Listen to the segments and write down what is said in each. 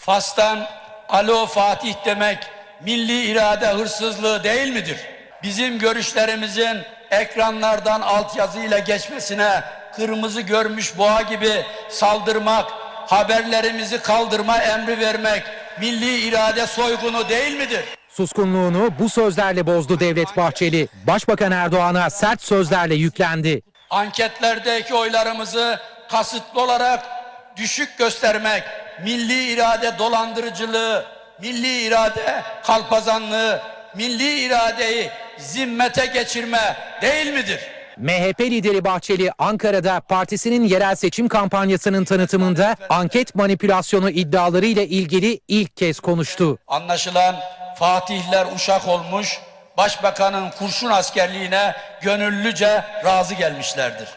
Fas'tan Alo Fatih demek milli irade hırsızlığı değil midir? Bizim görüşlerimizin ekranlardan altyazıyla geçmesine kırmızı görmüş boğa gibi saldırmak, haberlerimizi kaldırma emri vermek milli irade soygunu değil midir? Suskunluğunu bu sözlerle bozdu Devlet Bahçeli. Başbakan Erdoğan'a sert sözlerle yüklendi. Anketlerdeki oylarımızı kasıtlı olarak düşük göstermek, milli irade dolandırıcılığı, milli irade kalpazanlığı, milli iradeyi zimmete geçirme değil midir? MHP lideri Bahçeli Ankara'da partisinin yerel seçim kampanyasının tanıtımında anket manipülasyonu iddiaları ile ilgili ilk kez konuştu. Anlaşılan Fatihler uşak olmuş, başbakanın kurşun askerliğine gönüllüce razı gelmişlerdir.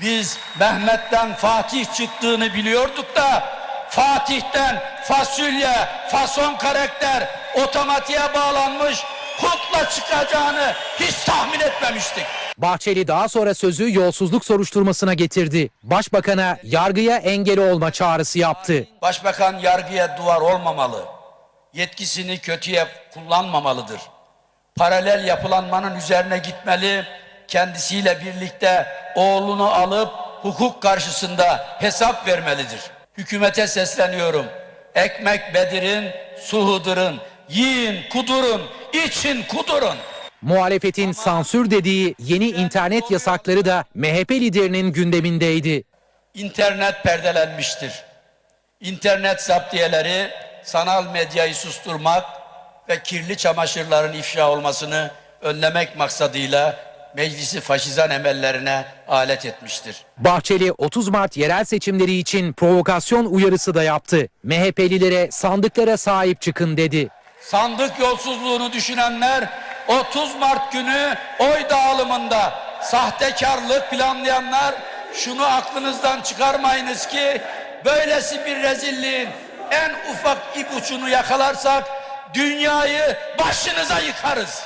Biz Mehmet'ten Fatih çıktığını biliyorduk da Fatih'ten fasulye, fason karakter otomatiğe bağlanmış kukla çıkacağını hiç tahmin etmemiştik. Bahçeli daha sonra sözü yolsuzluk soruşturmasına getirdi. Başbakana yargıya engel olma çağrısı yaptı. Başbakan yargıya duvar olmamalı. Yetkisini kötüye kullanmamalıdır. Paralel yapılanmanın üzerine gitmeli. Kendisiyle birlikte oğlunu alıp hukuk karşısında hesap vermelidir. Hükümete sesleniyorum. Ekmek Bedir'in, su Hıdır'ın. Yiyin, kudurun, için kudurun. Muhalefetin sansür dediği yeni internet yasakları da MHP liderinin gündemindeydi. İnternet perdelenmiştir. İnternet zaptiyeleri sanal medyayı susturmak ve kirli çamaşırların ifşa olmasını önlemek maksadıyla meclisi faşizan emellerine alet etmiştir. Bahçeli 30 Mart yerel seçimleri için provokasyon uyarısı da yaptı. MHP'lilere sandıklara sahip çıkın dedi. Sandık yolsuzluğunu düşünenler 30 Mart günü oy dağılımında sahtekarlık planlayanlar şunu aklınızdan çıkarmayınız ki böylesi bir rezilliğin en ufak ipucunu yakalarsak dünyayı başınıza yıkarız.